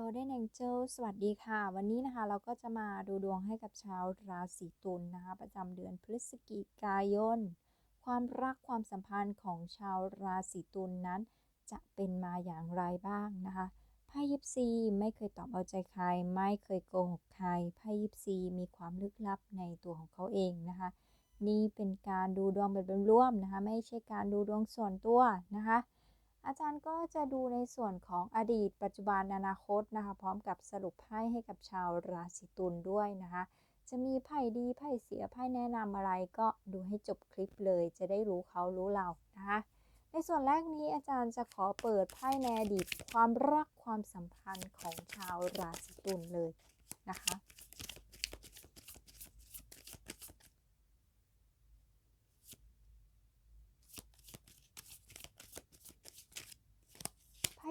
Golden Angel สวัสดีค่ะ วันนี้นะคะเราก็จะมาดูดวงให้กับชาวราศีตุลนะคะ ประจำเดือนพฤศจิกายน ความรักความสัมพันธ์ของชาวราศีตุลนนั้น จะเป็นมาอย่างไรบ้างนะคะไพ่ยิปซีไม่เคยตอบเอาใจใคร ไม่เคยโกหกใครไพ่ยิปซีมีความลึกลับในตัวของเขาเองนะคะ นี่เป็นการดูดวงแบบรวมนะคะ ไม่ใช่การดูดวงส่วนตัวนะคะ อาจารย์ก็จะดูในส่วนของอดีต ปัจจุบันอนาคตนะคะ พร้อมกับสรุปไพ่ให้กับชาวราศีตุลด้วยนะคะ จะมีไพ่ดีไพ่เสียไพ่แนะนำอะไรก็ดูให้จบคลิปเลย จะได้รู้เขารู้เรานะคะ ในส่วนแรกนี้อาจารย์จะขอเปิดไพ่ในอดีตความรักความสัมพันธ์ของชาวราศีตุลเลยนะคะ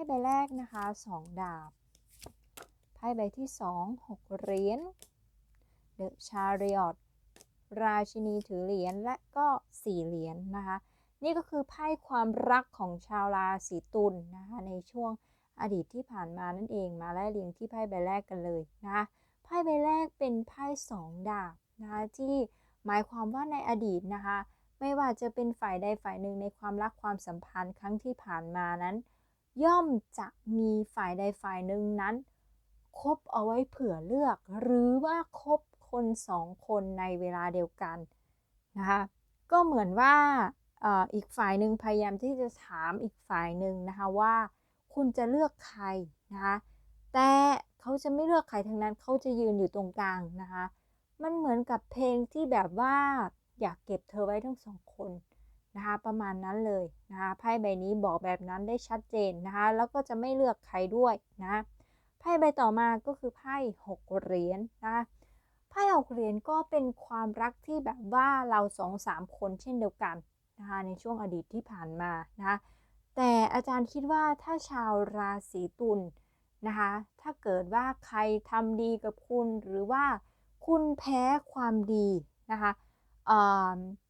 พ่ใบแรกนะคะสองดาบ ไพ่ใบที่สองหกเหรียญเดอะชาริออตราชินีถือเหรียญและก็สี่เหรียญนนะคะ นี่ก็คือไพ่ความรักของชาวราศีตุลนนะคะในช่วงอดีตที่ผ่านมานั่นเองมาไล่เรียงที่ไพ่ใบแรกกันเลยนะคะไพ่ใบแรกเป็นไพ่สองดาบนะคะที่หมายความว่าในอดีตนะคะ ไม่ว่าจะเป็นฝ่ายใดฝ่ายหนึ่งในความรักความสัมพันธ์ครั้งที่ผ่านมานั้น ย่อมจะมีฝ่ายใดฝ่ายหนึ่งนั้น คบเอาไว้เผื่อเลือก หรือว่าคบคนสองคนในเวลาเดียวกันนะคะก็เหมือนว่าอีกฝ่ายหนึ่งพยายามที่จะถามอีกฝ่ายหนึ่งนะคะว่าคุณจะเลือกใครนะคะแต่เขาจะไม่เลือกใครทั้งนั้นเขาจะยืนอยู่ตรงกลางนะคะมันเหมือนกับเพลงที่แบบว่าอยากเก็บเธอไว้ทั้งสองคน นะคะประมาณนั้นเลยนะคะไพ่ใบนี้บอกแบบนั้นได้ชัดเจนนะคะแล้วก็จะไม่เลือกใครด้วยนะไพ่ใบต่อมาก็คือไพ่หกเหรียญนนะคะไพ่หกเหรียญก็เป็นความรักที่แบบว่าเราสองสามคนเช่นเดียวกันนะคะในช่วงอดีตที่ผ่านมานะคะแต่อาจารย์คิดว่าถ้าชาวราศีตุลนะคะถ้าเกิดว่าใครทำดีกับคุณหรือว่าคุณแพ้ความดีนะคะ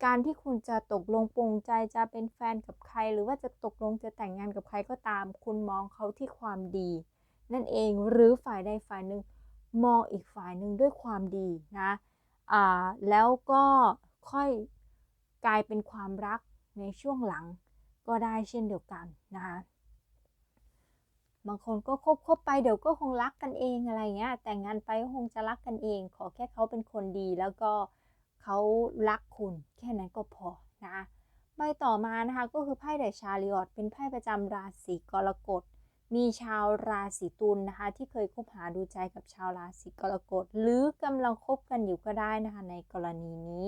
การที่คุณจะตกลงปรงใจจะเป็นแฟนกับใคร หรือว่าจะตกลงจะแต่งงานกับใครก็ตาม คุณมองเขาที่ความดี นั่นเองหรือฝ่ายใดฝ่ายหนึ่งมองอีกฝ่ายหนึ่งด้วยความดีนะแล้วก็ค่อยกลายเป็นความรักในช่วงหลังก็ได้เช่นเดียวกันนะคะบางคนก็คบคบไปเดี๋ยวก็คงรักกันเองอะไรเงี้ยแต่งงานไปคงจะรักกันเอง ขอแค่เขาเป็นคนดีแล้วก็ เขารักคุณแค่นั้นก็พอนะใบต่อมานะคะก็คือไพ่เดชาริออตเป็นไพ่ประจำราศีกรกฎ มีชาวราศีตุลนะคะ ที่เคยคบหาดูใจกับชาวราศีกรกฎ หรือกำลังคบกันอยู่ก็ได้นะคะในกรณีนี้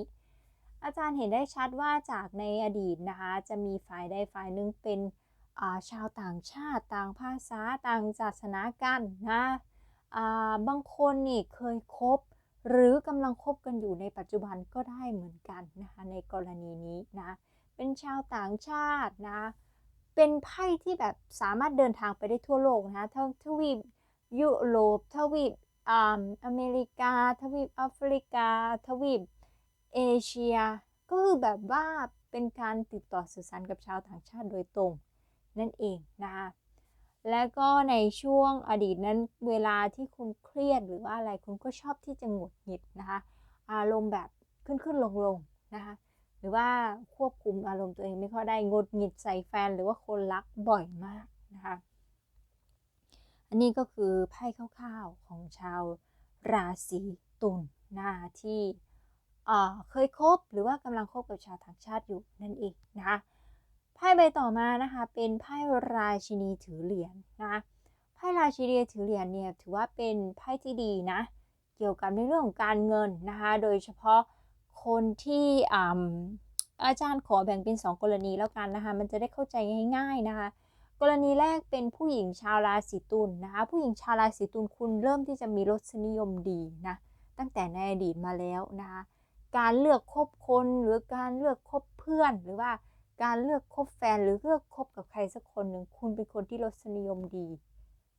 อาจารย์เห็นได้ชัดว่าจากในอดีตนะคะ จะมีฝ่ายใดฝ่ายหนึ่งเป็นชาวต่างชาติต่างภาษาต่างศาสนากันนะบางคนนี่เคยคบ หรือกำลังคบกันอยู่ในปัจจุบันก็ได้เหมือนกันนะคะในกรณีนี้นะเป็นชาวต่างชาตินะเป็นไพ่ที่แบบสามารถเดินทางไปได้ทั่วโลกนะทั้งทวีปยุโรปทวีปอเมริกา ทวีปแอฟริกา ทวีปเอเชีย ก็คือแบบว่าเป็นการติดต่อสื่อสารกับชาวต่างชาติโดยตรง นั่นเองนะคะ และก็ในช่วงอดีตนั้นเวลาที่คุณเครียดหรือว่าอะไรคุณก็ชอบที่จะหงุดหงิดนะคะ อารมณ์แบบขึ้นขึ้นลงลงนะคะหรือว่าควบคุมอารมณ์ตัวเองไม่ค่อยได้งดหงิดใส่แฟน หรือว่าคนรักบ่อยมากนะคะอันนี้ก็คือไพ่คร่าวๆของชาวราศีตุลนะที่เคยคบหรือว่ากำลังคบกับชาวต่างชาติอยู่นั่นเองนะคะ ไพ่ใบต่อมานะคะเป็นไพ่ราชินีถือเหรียญนะไพ่ราชินีถือเหรียญเนี่ยถือว่าเป็นไพ่ที่ดีนะ เกี่ยวกับในเรื่องของการเงินนะคะโดยเฉพาะคนที่อาจารย์ขอแบ่งเป็น 2 กรณีแล้วกันนะคะมันจะได้เข้าใจง่าย ๆนะคะ กรณีแรกเป็นผู้หญิงชาวราศีตุลนนะคะผู้หญิงชาวราศีตุลคุณเริ่มที่จะมีรสนิยมดีนะตั้งแต่ในอดีตมาแล้วนะคะการเลือกคบคนหรือการเลือกคบเพื่อนหรือว่า การเลือกคบแฟนหรือเลือกคบกับใครสักคนหนึ่งคุณเป็นคนที่รสนิยมดี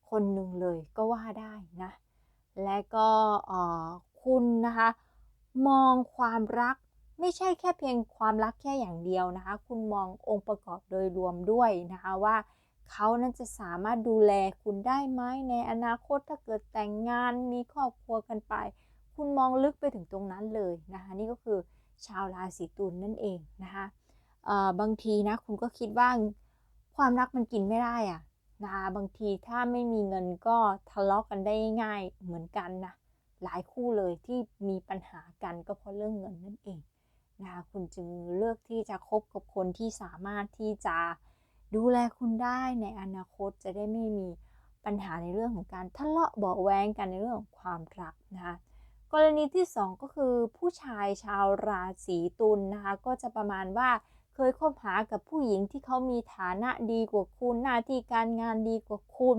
คนหนึ่งเลยก็ว่าได้นะ และก็คุณนะคะ มองความรักไม่ใช่แค่เพียงความรักแค่อย่างเดียวนะคะ คุณมององค์ประกอบโดยรวมด้วยนะคะว่าเขานั้นจะสามารถดูแลคุณได้ไหมในอนาคตถ้าเกิดแต่งงานมีครอบครัวกันไป คุณมองลึกไปถึงตรงนั้นเลยนะคะ นี่ก็คือชาวราศีตุลนนั่นเองนะคะ บางทีนะคุณก็คิดว่าความรักมันกินไม่ได้อะนะคะบางทีถ้าไม่มีเงินก็ทะเลาะกันได้ง่ายเหมือนกันนะหลายคู่เลยที่มีปัญหากันก็เพราะเรื่องเงินนั่นเองนะคะคุณจึงเลือกที่จะคบกับคนที่สามารถที่จะดูแลคุณได้ในอนาคตจะได้ไม่มีปัญหาในเรื่องของการทะเลาะเบาแวงกันในเรื่องของความรักนะคะกรณีที่ 2 ก็คือผู้ชายชาวราศีตุลนนะคะก็จะประมาณว่า เคยคบหากับผู้หญิงที่เขามีฐานะดีกว่าคุณ หน้าที่การงานดีกว่าคุณ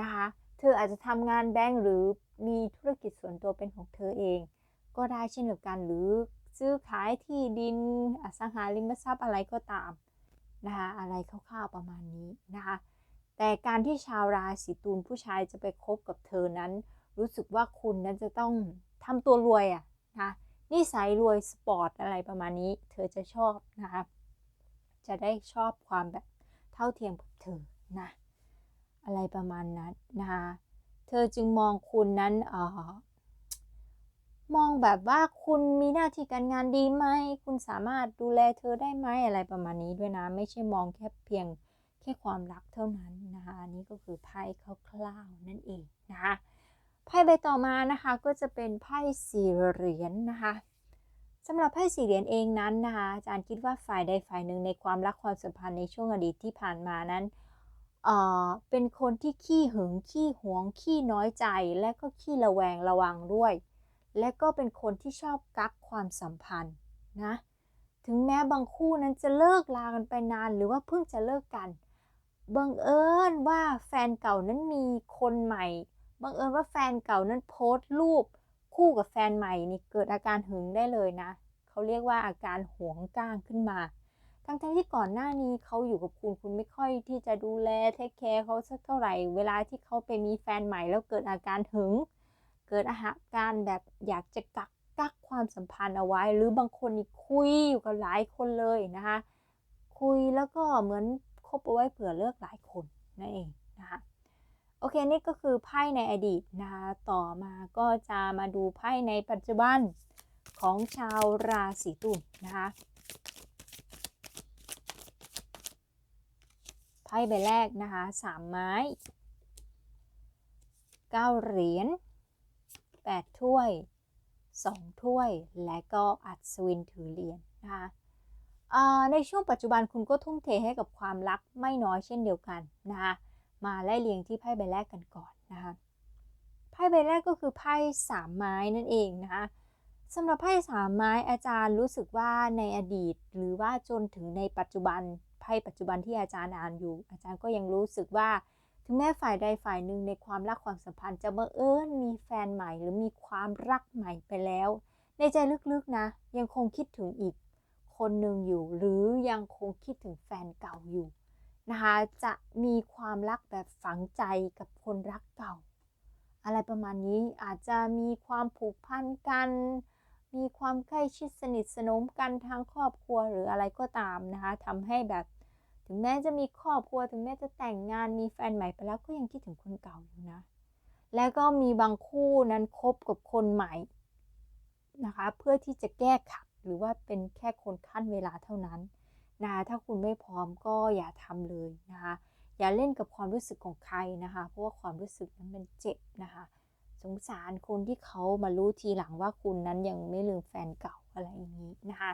นะคะ เธออาจจะทำงานแบงก์หรือมีธุรกิจส่วนตัวเป็นของเธอเอง ก็ได้เช่นเดียวกันหรือซื้อขายที่ดินอสังหาริมทรัพย์อะไรก็ตามนะคะอะไรคร่าวๆประมาณนี้นะคะ แต่การที่ชาวราศีตุลผู้ชายจะไปคบกับเธอนั้น รู้สึกว่าคุณนั้นจะต้องทำตัวรวยอะนะ นิสัยรวยสปอร์ตอะไรประมาณนี้ เธอจะชอบนะคะ จะได้ชอบความแบบเท่าเทียมกับเธอนะอะไรประมาณนั้นนะคะเธอจึงมองคุณนั้นออมองแบบว่าคุณมีหน้าที่การงานดีไหม คุณสามารถดูแลเธอได้ไหมอะไรประมาณนี้ด้วยนะ ไม่ใช่มองแค่เพียงแค่ความรักเท่านั้นนะคะนนี้ก็คือไพ่คร่าวๆนั่นเองนะคะ ไพ่ใบต่อมานะคะก็จะเป็นไพ่สี่เหรียญนนะคะสำหรับไพ่สี่เหรียญเองนั้นนะคะอาจารย์คิดว่าฝ่ายใดฝ่ายหนึ่งในความรักความสัมพันธ์ในช่วงอดีตที่ผ่านมานั้นเอ่อเป็นคนที่ขี้หึงขี้หวงขี้น้อยใจ และก็ขี้ระแวงระวังด้วย และก็เป็นคนที่ชอบกักความสัมพันธ์นะถึงแม้บางคู่นั้นจะเลิกลากันไปนาน หรือว่าเพิ่งจะเลิกกันบังเอิญว่าแฟนเก่านั้นมีคนใหม่ บังเอิญว่าแฟนเก่านั้นโพสต์รูปคู่กับแฟนใหม่นี่เกิดอาการหึงได้เลยนะ เขาเรียกว่าอาการหวงก้างขึ้นมา ทั้งๆที่ก่อนหน้านี้เขาอยู่กับคุณคุณไม่ค่อยที่จะดูแลเทคแคร์เขาสักเท่าไหร่ เวลาที่เขาไปมีแฟนใหม่แล้วเกิดอาการหึง เกิดอาการแบบอยากจะกักกักความสัมพันธ์เอาไว้ หรือบางคนนี่คุยอยู่กับหลายคนเลยนะคะ คุยแล้วก็เหมือนคบเอาไว้เผื่อเลิกหลายคนนั่นเองนะคะ โอเคนี่ก็คือไพ่ในอดีตนะคะต่อมาก็จะมาดูไพ่ในปัจจุบันของชาวราศีตุลนะคะไพ่ใบแรกนะคะสามไม้เก้าเหรียญแปดถ้วยสองถ้วย และก็อัศวินถือเหรียญนะคะในช่วงปัจจุบันคุณก็ทุ่มเทให้กับความรักไม่น้อยเช่นเดียวกันนะคะ มาไล่เรียงที่ไพ่ใบแรกกันก่อนนะคะไพ่ใบแรกก็คือไพ่สามไม้นั่นเองนะคะสำหรับไพ่สามไม้อาจารย์รู้สึกว่าในอดีต หรือว่าจนถึงในปัจจุบันไพ่ปัจจุบันที่อาจารย์อ่านอยู่ อาจารย์ก็ยังรู้สึกว่า ถึงแม้ฝ่ายใดฝ่ายหนึ่งในความรักความสัมพันธ์ จะบังเอิญมีแฟนใหม่หรือมีความรักใหม่ไปแล้ว ในใจลึกๆนะ ยังคงคิดถึงอีกคนหนึ่งอยู่ หรือยังคงคิดถึงแฟนเก่าอยู่ นะคะ จะมีความรักแบบฝังใจกับคนรักเก่า อะไรประมาณนี้อาจจะมีความผูกพันกัน มีความใกล้ชิดสนิทสนมกันทางครอบครัวหรืออะไรก็ตามนะคะทำให้แบบถึงแม้จะมีครอบครัวถึงแม้จะแต่งงานมีแฟนใหม่ไปแล้วก็ยังคิดถึงคนเก่าอยู่นะ แล้วก็มีบางคู่นั้นคบกับคนใหม่นะคะ เพื่อที่จะแก้ขัดหรือว่าเป็นแค่คนขั้นเวลาเท่านั้น นะคะถ้าคุณไม่พร้อมก็อย่าทำเลยนะคะอย่าเล่นกับความรู้สึกของใครนะคะ เพราะว่าความรู้สึกนั้นมันเจ็บนะคะ สงสารคนที่เขามารู้ทีหลังว่าคุณนั้นยังไม่ลืมแฟนเก่าอะไรอย่างนี้นะคะ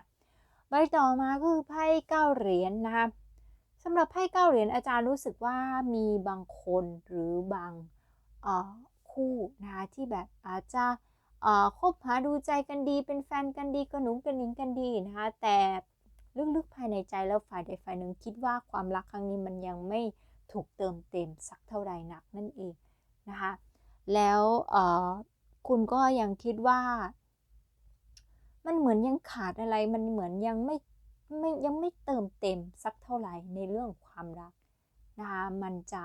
ใบต่อมาก็คือไพ่เก้าเหรียญนนะคะสำหรับไพ่เก้าเหรียญอาจารย์รู้สึกว่ามีบางคนหรือบางคู่นะคะที่แบบอาจจะคบหาดูใจกันดี เป็นแฟนกันดีกระหนุงกระนิงกันดีนะคะแต่ ลึกๆภายในใจแล้วฝ่ายใดฝ่ายหนึ่งคิดว่าความรักครั้งนี้มันยังไม่ถูกเติมเต็มสักเท่าไรนักนั่นเองนะคะ แล้วคุณก็ยังคิดว่า มันเหมือนยังขาดอะไรมันเหมือนยังไม่ไม่ยังไม่เติมเต็มสักเท่าไหร่ในเรื่องความรักนะคะมันจะ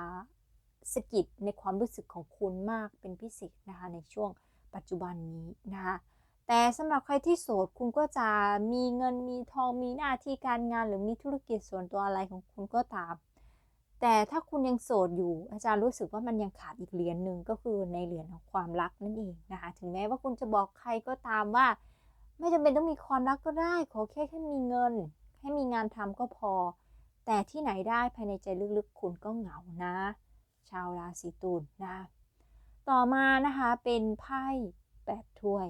สะกิดในความรู้สึกของคุณมากเป็นพิเศษนะคะในช่วงปัจจุบันนี้นะคะ แต่สำหรับใครที่โสดคุณก็จะมีเงินมีทองมีหน้าที่การงานหรือมีธุรกิจส่วนตัวอะไรของคุณก็ตาม แต่ถ้าคุณยังโสดอยู่ อาจารย์รู้สึกว่ามันยังขาดอีกเหรียญหนึ่งก็คือในเหรียญของความรักนั่นเองนะคะถึงแม้ว่าคุณจะบอกใครก็ตามว่า ไม่จำเป็นต้องมีความรักก็ได้ ขอแค่แค่มีเงินให้มีงานทำก็พอ แต่ที่ไหนได้ภายในใจลึกๆคุณก็เหงานะ ชาวราศีตุลนะต่อมานะคะเป็นไพ่แปดถ้วย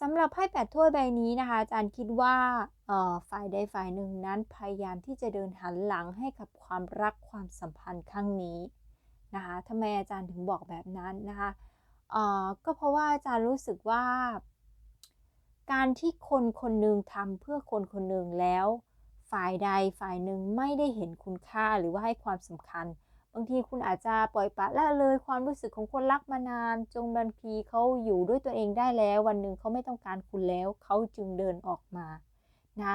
สำหรับไพ่แปดถ้วยใบนี้นะคะอาจารย์คิดว่าฝ่ายใดฝ่ายหนึ่งนั้นพยายามที่จะเดินหันหลังให้กับความรักความสัมพันธ์ครั้งนี้นะคะทำไมอาจารย์ถึงบอกแบบนั้นนะคะก็เพราะว่าอาจารย์รู้สึกว่า การที่คนคนหนึ่งทำเพื่อคนคนหนึ่งแล้ว ฝ่ายใดฝ่ายหนึ่งไม่ได้เห็นคุณค่าหรือว่าให้ความสำคัญ บางทีคุณอาจจะปล่อยปละละเลยความรู้สึกของคนรักมานาน จงบางทีเขาอยู่ด้วยตัวเองได้แล้ว วันหนึ่งเขาไม่ต้องการคุณแล้ว เขาจึงเดินออกมานะ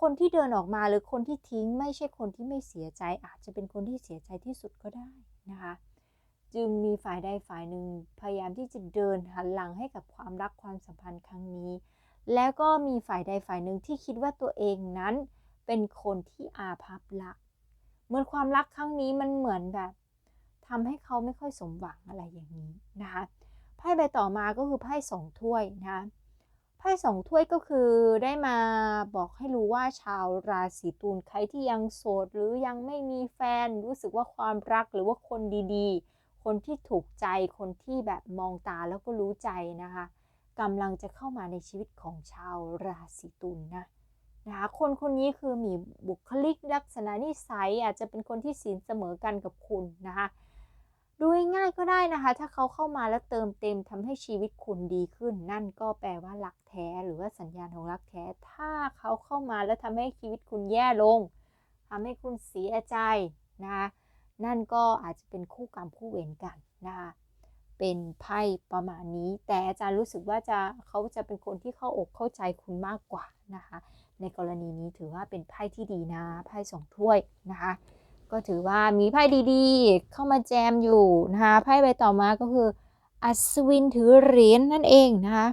คนที่เดินออกมาหรือคนที่ทิ้งไม่ใช่คนที่ไม่เสียใจ อาจจะเป็นคนที่เสียใจที่สุดก็ได้นะคะ จึงมีฝ่ายใดฝ่ายหนึ่งพยายามที่จะเดินหันหลังให้กับความรักความสัมพันธ์ครั้งนี้ แล้วก็มีฝ่ายใดฝ่ายหนึ่งที่คิดว่าตัวเองนั้น เป็นคนที่อาภัพรัก เหมือนความรักครั้งนี้มันเหมือนแบบทำให้เขาไม่ค่อยสมหวังอะไรอย่างนี้นะคะไพ่ใบต่อมาก็คือไพ่สองถ้วยนะไพ่สองถ้วยก็คือได้มาบอกให้รู้ว่าชาวราศีตุลใครที่ยังโสดหรือยังไม่มีแฟนรู้สึกว่าความรักหรือว่าคนดีๆ คนที่ถูกใจคนที่แบบมองตาแล้วก็รู้ใจนะคะกำลังจะเข้ามาในชีวิตของชาวราศีตุลนะ นะคะคนคนนี้คือมีบุคลิกลักษณะนิสัยอาจจะเป็นคนที่ศีลเสมอกันกับคุณนะคะดูง่ายก็ได้นะคะ ถ้าเขาเข้ามาแล้วเติมเต็มทำให้ชีวิตคุณดีขึ้น นั่นก็แปลว่ารักแท้หรือว่าสัญญาณของรักแท้ ถ้าเขาเข้ามาแล้วทำให้ชีวิตคุณแย่ลงทำให้คุณเสียใจนะคะนั่นก็อาจจะเป็นคู่กรรมคู่เวรกันนะคะเป็นไพ่ประมาณนี้ แต่อาจารย์รู้สึกว่าจะเขาจะเป็นคนที่เข้าอกเข้าใจคุณมากกว่านะคะ ในกรณีนี้ถือว่าเป็นไพ่ที่ดีนะ ไพ่สองถ้วยนะคะ ก็ถือว่ามีไพ่ดีๆ เข้ามาแจมอยู่นะคะ ไพ่ใบต่อมาก็คือ อัศวินถือเหรียญนนั่นเองนะคะ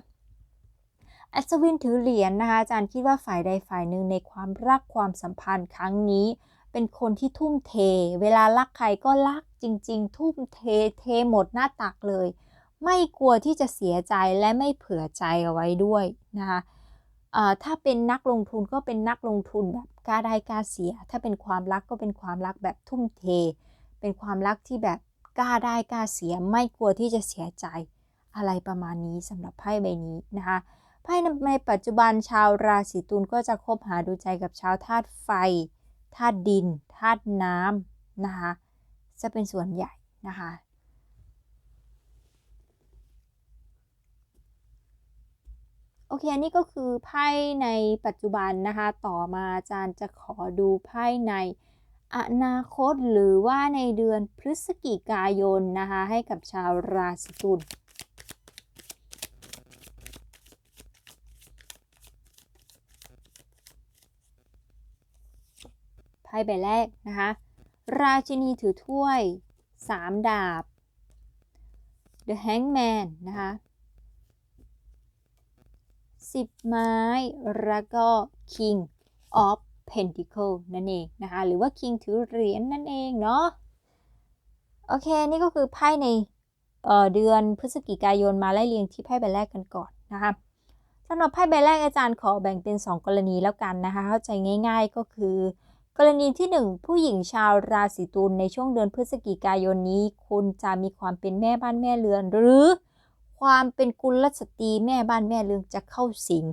อัศวินถือเหรียญนนะคะ อาจารย์คิดว่าฝ่ายใดฝ่ายหนึ่งในความรักความสัมพันธ์ครั้งนี้ เป็นคนที่ทุ่มเท เวลารักใครก็รักจริง ๆ ทุ่มเท เทหมดหน้าตักเลย ไม่กลัวที่จะเสียใจและไม่เผื่อใจเอาไว้ด้วยนะคะ ถ้าเป็นนักลงทุนก็เป็นนักลงทุนแบบกล้าได้กล้าเสีย ถ้าเป็นความรักก็เป็นความรักแบบทุ่มเท เป็นความรักที่แบบกล้าได้กล้าเสีย ไม่กลัวที่จะเสียใจอะไรประมาณนี้สำหรับไพ่ใบนี้นะคะไพ่ในปัจจุบันชาวราศีตุลก็จะคบหาดูใจกับชาวธาตุไฟธาตุดินธาตุน้ำนะคะจะเป็นส่วนใหญ่นะคะ อเค อันนี้ก็คือไพ่ในปัจจุบันนะคะ ต่อมาอาจารย์จะขอดูไพ่ในอนาคตหรือว่าในเดือนพฤศจิกายนนะคะ ให้กับชาวราศีตุลไพ่ใบแรกนะคะ ราชินีถือถ้วย 3 ดาบ The Hangman นะคะ 10 ไม้ แล้วก็ King of Pentacle นั่นเองนะคะ หรือว่า King ถือเหรียญนั่นเองเนาะ โอเค นี่ก็คือไพ่ในเเดือนพฤศจิกายนมาไล่เรียงที่ไพ่ใบแรกกันก่อนนะคะสำหรับไพ่ใบแรกอาจารย์ขอแบ่งเป็น 2 กรณีแล้วกันนะคะ เข้าใจง่าย ๆ ก็คือ กรณีที่ 1 ผู้หญิงชาวราศีตุลในช่วงเดือนพฤศจิกายนนี้ คุณจะมีความเป็นแม่บ้านแม่เรือนหรือ ความเป็นกุลสตรีแม่บ้านแม่เรืองจะเข้าสิง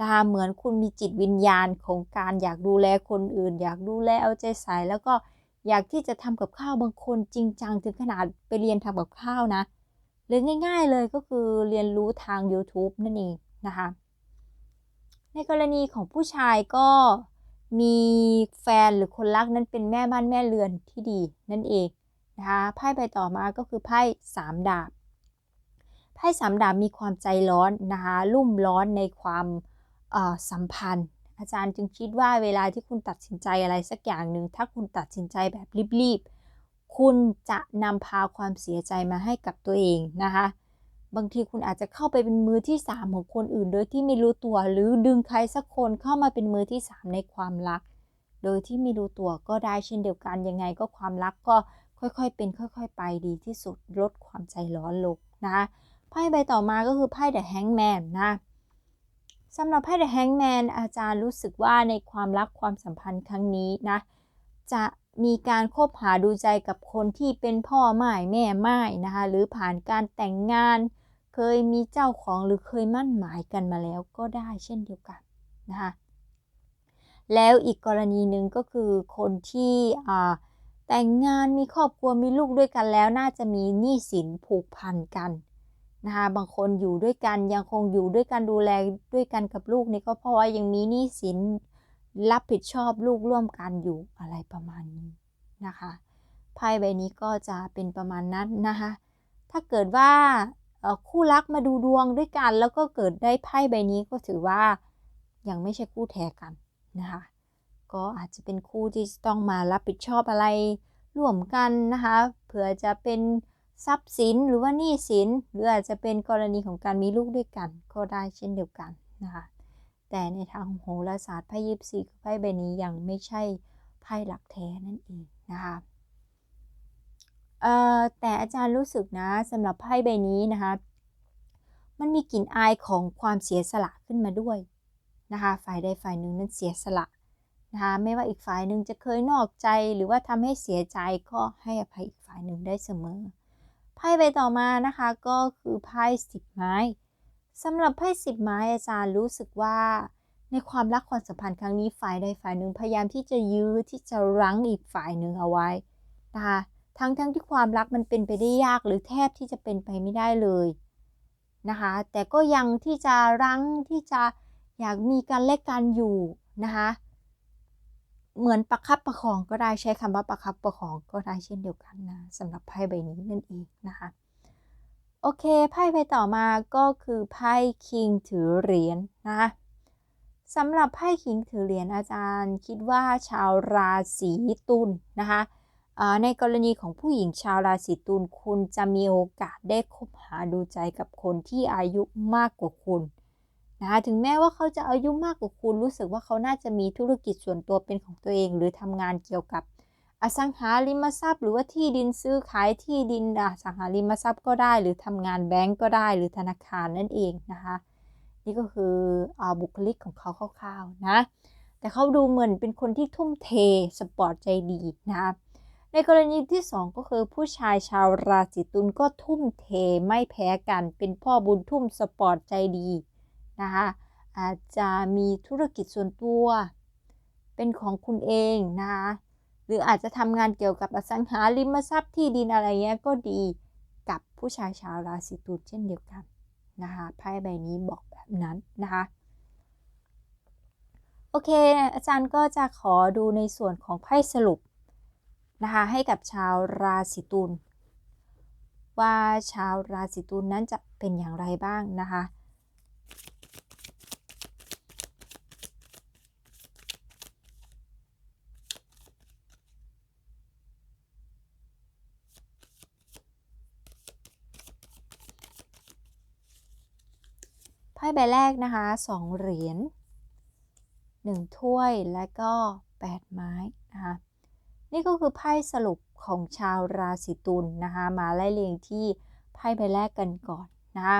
นะคะเหมือนคุณมีจิตวิญญาณของการอยากดูแลคนอื่น อยากดูแลเอาใจใส่แล้วก็อยากที่จะทำกับข้าวบางคนจริงจังถึงขนาดไปเรียนทำกับข้าวนะหรือง่าย ๆเลยก็คือเรียนรู้ทาง YouTube นั่นเองนะคะ ในกรณีของผู้ชายก็มีแฟนหรือคนรักนั้นเป็นแม่บ้านแม่เรือนที่ดีนั่นเองนะคะไพ่ใบต่อมาก็คือไพ่สามดาบ ไพ่สามดาบมีความใจร้อนนะคะรุ่มร้อนในความสัมพันธ์ อาจารย์จึงคิดว่าเวลาที่คุณตัดสินใจอะไรสักอย่างหนึ่งถ้าคุณตัดสินใจแบบรีบๆ คุณจะนำพาความเสียใจมาให้กับตัวเองนะคะบางทีคุณอาจจะเข้าไปเป็นมือที่สามของคนอื่น โดยที่ไม่รู้ตัว หรือดึงใครสักคนเข้ามาเป็นมือที่สามในความรัก โดยที่ไม่รู้ตัวก็ได้เช่นเดียวกันยังไงก็ความรักก็ค่อยๆเป็น ค่อย ๆ ไปดีที่สุดลดความใจร้อนลงนะคะ ไพ่ใบต่อมาก็คือไพ่ The Hangman นะสำหรับไพ่ The Hangman อาจารย์รู้สึกว่าในความรักความสัมพันธ์ครั้งนี้นะ จะมีการคบหาดูใจกับคนที่เป็นพ่อไม้แม่ไม้นะคะ หรือผ่านการแต่งงาน เคยมีเจ้าของหรือเคยมั่นหมายกันมาแล้วก็ได้เช่นเดียวกันนะคะแล้วอีกกรณีหนึ่งก็คือคนที่แต่งงานมีครอบครัวมีลูกด้วยกันแล้วน่าจะมีหนี้สินผูกพันกัน นะคะบางคนอยู่ด้วยกันยังคงอยู่ด้วยกันดูแลด้วยกันกับลูกนี่ก็เพราะว่ายังมีหนี้สินรับผิดชอบลูกร่วมกันอยู่อะไรประมาณนี้นะคะไพ่ใบนี้ก็จะเป็นประมาณนั้นนะคะถ้าเกิดว่าคู่รักมาดูดวงด้วยกัน แล้วก็เกิดได้ไพ่ใบนี้ก็ถือว่ายังไม่ใช่คู่แท้กันนะคะก็อาจจะเป็นคู่ที่ต้องมารับผิดชอบอะไรร่วมกันนะคะเผื่อจะเป็น ทรัพย์สินหรือว่าหนี้สิน หรืออาจจะเป็นกรณีของการมีลูกด้วยกัน ก็ได้เช่นเดียวกันนะคะแต่ในทางโหราศาสตร์ไพ่ยิปซีไพ่ใบนี้ยังไม่ใช่ไพ่หลักแท้นั่นเองนะคะแต่อาจารย์รู้สึกนะสำหรับไพ่ใบนี้นะคะมันมีกลิ่นอายของความเสียสละขึ้นมาด้วยนะคะฝ่ายใดฝ่ายหนึ่งนั้นเสียสละนะคะไม่ว่าอีกฝ่ายหนึ่งจะเคยนอกใจหรือว่าทำให้เสียใจก็ให้อภัยอีกฝ่ายหนึ่งได้เสมอ ไพ่ใบต่อมานะคะก็คือไพ่สิบไม้สำหรับไพ่สิบไม้อาจารย์รู้สึกว่า ในความรักความสัมพันธ์ครั้งนี้ฝ่ายใดฝ่ายหนึ่งพยายามที่จะยื้อที่จะรั้งอีกฝ่ายหนึ่งเอาไว้นะคะทั้งทั้งที่ความรักมันเป็นไปได้ยากหรือแทบที่จะเป็นไปไม่ได้เลยนะคะแต่ก็ยังที่จะรั้งที่จะอยากมีการเล่กันอยู่นะคะ เหมือนประคับประคองก็ได้ใช้คำว่าประคับประคองก็ได้เช่นเดียวกันนะสำหรับไพ่ใบนี้นั่นเองนะคะโอเคไพ่ใบต่อมาก็คือไพ่คิงถือเหรียญนนะคะสำหรับไพ่คิงถือเหรียญอาจารย์คิดว่าชาวราศีตุลนะคะในกรณีของผู้หญิงชาวราศีตุลคุณจะมีโอกาสได้คบหาดูใจกับคนที่อายุมากกว่าคุณ นะคะถึงแม้ว่าเขาจะอายุมากกว่าคุณรู้สึกว่าเขาน่าจะมีธุรกิจส่วนตัวเป็นของตัวเอง หรือทำงานเกี่ยวกับ อสังหาริมทรัพย์ หรือว่าที่ดินซื้อขายที่ดินอสังหาริมทรัพย์ก็ได้ หรือทำงานแบงก์ก็ได้ หรือธนาคารนั่นเองนะคะ นี่ก็คืออบุคลิกของเขาคร่าวๆนะแต่เขาดูเหมือนเป็นคนที่ทุ่มเทสปอร์ตใจดีนะในกรณีที่ 2 ก็คือผู้ชายชาวราศีตุลก็ทุ่มเทไม่แพ้กัน เป็นพ่อบุญทุ่มสปอร์ตใจดี นะคะอาจจะมีธุรกิจส่วนตัว เป็นของคุณเองนะคะหรืออาจจะทำงานเกี่ยวกับอสังหาริมทรัพย์ที่ดินอะไรเงี้ยก็ดีกับผู้ชายชาวราศีตุลเช่นเดียวกันนะคะไพ่ใบนี้บอกแบบนั้นนะคะโอเค อาจารย์ก็จะขอดูในส่วนของไพ่สรุปนะคะให้กับชาวราศีตุลว่าชาวราศีตุลนั้นจะเป็นอย่างไรบ้างนะคะ ไพ่ใบแรกนะคะสองเหรียญหนึ่งถ้วยและก็แปดไม้นะคะนี่ก็คือไพ่สรุปของชาวราศีตุลนนะคะมาไล่เรียงที่ไพ่ใบแรกกันก่อนนะคะ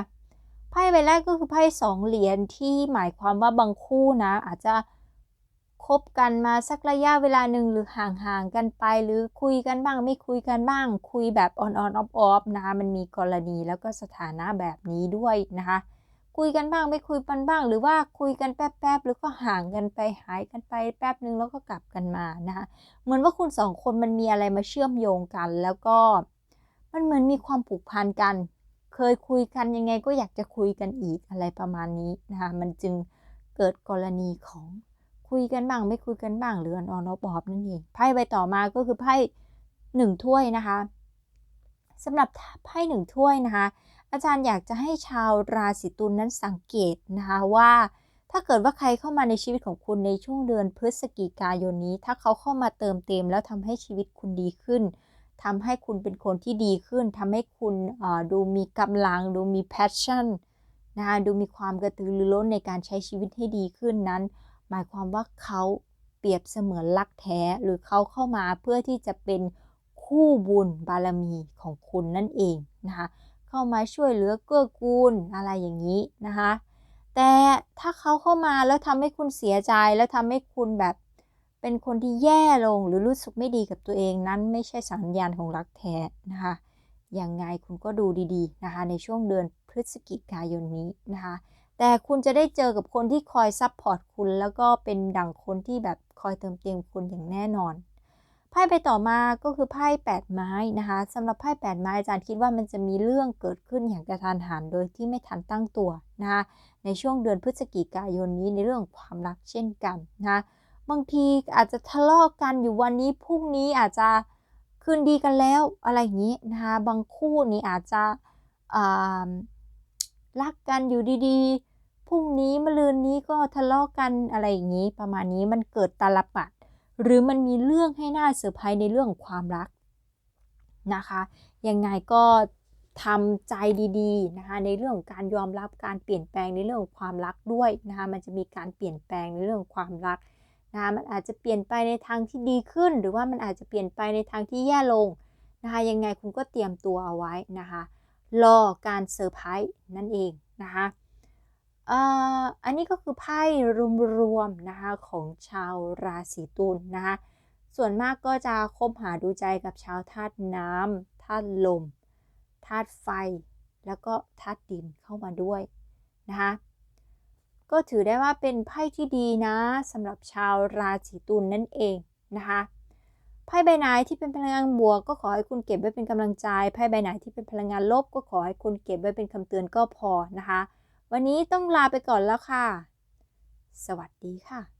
ไพ่ใบแรกก็คือไพ่สองเหรียญที่หมายความว่าบางคู่นะอาจจะคบกันมาสักระยะเวลาหนึ่งหรือห่างๆกันไป หรือคุยกันบ้างไม่คุยกันบ้าง คุยแบบออนออนออฟออฟนะคะมันมีกรณีแล้วก็สถานะแบบนี้ด้วยนะคะ คุยกันบ้างไม่คุยกันบ้าง หรือว่าคุยกันแป๊บๆหรือก็ห่างกันไปหายกันไปแป๊บนึงแล้วก็กลับกันมานะคะเหมือนว่าคุณสองคนมันมีอะไรมาเชื่อมโยงกัน แล้วก็มันเหมือนมีความผูกพันกัน เคยคุยกันยังไงก็อยากจะคุยกันอีกอะไรประมาณนี้นะคะมันจึงเกิดกรณีของคุยกันบ้างไม่คุยกันบ้างหรือออนออฟบอบนั่นเองไพ่ใบต่อมาก็คือไพ่หนึ่งถ้วยนะคะสำหรับไพ่หนึ่งถ้วยนะคะ อาจารย์อยากจะให้ชาวราศีตุลนนั้นสังเกตนะคะว่า ถ้าเกิดว่าใครเข้ามาในชีวิตของคุณในช่วงเดือนพฤศจิกายนนี้ ถ้าเขาเข้ามาเติมเต็มแล้วทำให้ชีวิตคุณดีขึ้นทำให้คุณเป็นคนที่ดีขึ้นทำให้คุณดูมีกำลัง ดูมี passion นะคะดูมีความกระตือรือร้นในการใช้ชีวิตให้ดีขึ้นนั้น หมายความว่าเขาเปรียบเสมือนรักแท้หรือเขาเข้ามาเพื่อที่จะเป็นคู่บุญบารมีของคุณนั่นเองนะคะ เข้ามาช่วยเหลือเกื้อกูลอะไรอย่างนี้นะคะ แต่ถ้าเขาเข้ามาแล้วทำให้คุณเสียใจแล้วทำให้คุณแบบเป็นคนที่แย่ลงหรือรู้สึกไม่ดีกับตัวเองนั้นไม่ใช่สัญญาณของรักแท้นะคะยังไงคุณก็ดูดีๆนะคะในช่วงเดือนพฤศจิกายนนี้นะคะแต่คุณจะได้เจอกับคนที่คอยซัพพอร์ตคุณ แล้วก็เป็นดั่งคนที่แบบคอยเติมเต็มคุณอย่างแน่นอน พ่ไปต่อมาก็คือไพ่แปดไม้นะคะสำหรับไพ่แปดไม้อาจารย์คิดว่ามันจะมีเรื่องเกิดขึ้นอย่างกระทันหันโดยที่ไม่ทันตั้งตัวนะคะในช่วงเดือนพฤศจิกายนนี้ในเรื่องความรักเช่นกันนะบางทีอาจจะทะเลาะกันอยู่วันนี้พรุ่งนี้อาจจะคืนดีกันแล้วอะไรอย่างนี้นะคะบางคู่นี้อาจจะรักกันอยู่ดีๆพรุ่งนี้มะรืนนี้ก็ทะเลาะกันอะไรอย่างนี้ ประมาณนี้มันเกิดตาลปัด หรือมันมีเรื่องให้น่าเซอร์ไพรส์ในเรื่องความรักนะคะ ยังไงก็ทำใจดีๆนะคะในเรื่องของการยอมรับการเปลี่ยนแปลงในเรื่องของความรักด้วยนะคะมันจะมีการเปลี่ยนแปลงในเรื่องความรักนะคะมันอาจจะเปลี่ยนไปในทางที่ดีขึ้น หรือว่ามันอาจจะเปลี่ยนไปในทางที่แย่ลงนะคะยังไงคุณก็เตรียมตัวเอาไว้นะคะรอการเซอร์ไพรส์นั่นเองนะคะ อันนี้ก็คือไพ่รวมๆนะคะของชาวราศีตุลนะคะส่วนมากก็จะคบหาดูใจกับชาวธาตุน้ำธาตุลมธาตุไฟ แล้วก็ธาตุดินเข้ามาด้วยนะคะก็ถือได้ว่าเป็นไพ่ที่ดีนะสำหรับชาวราศีตุลนนั่นเองนะคะไพ่ใบไหนที่เป็นพลังงานบวก ก็ขอให้คุณเก็บไว้เป็นกำลังใจไพ่ใบไหนที่เป็นพลังงานลบก็ขอให้คุณเก็บไว้เป็นคำเตือนก็พอนะคะ วันนี้ต้องลาไปก่อนแล้วค่ะ สวัสดีค่ะ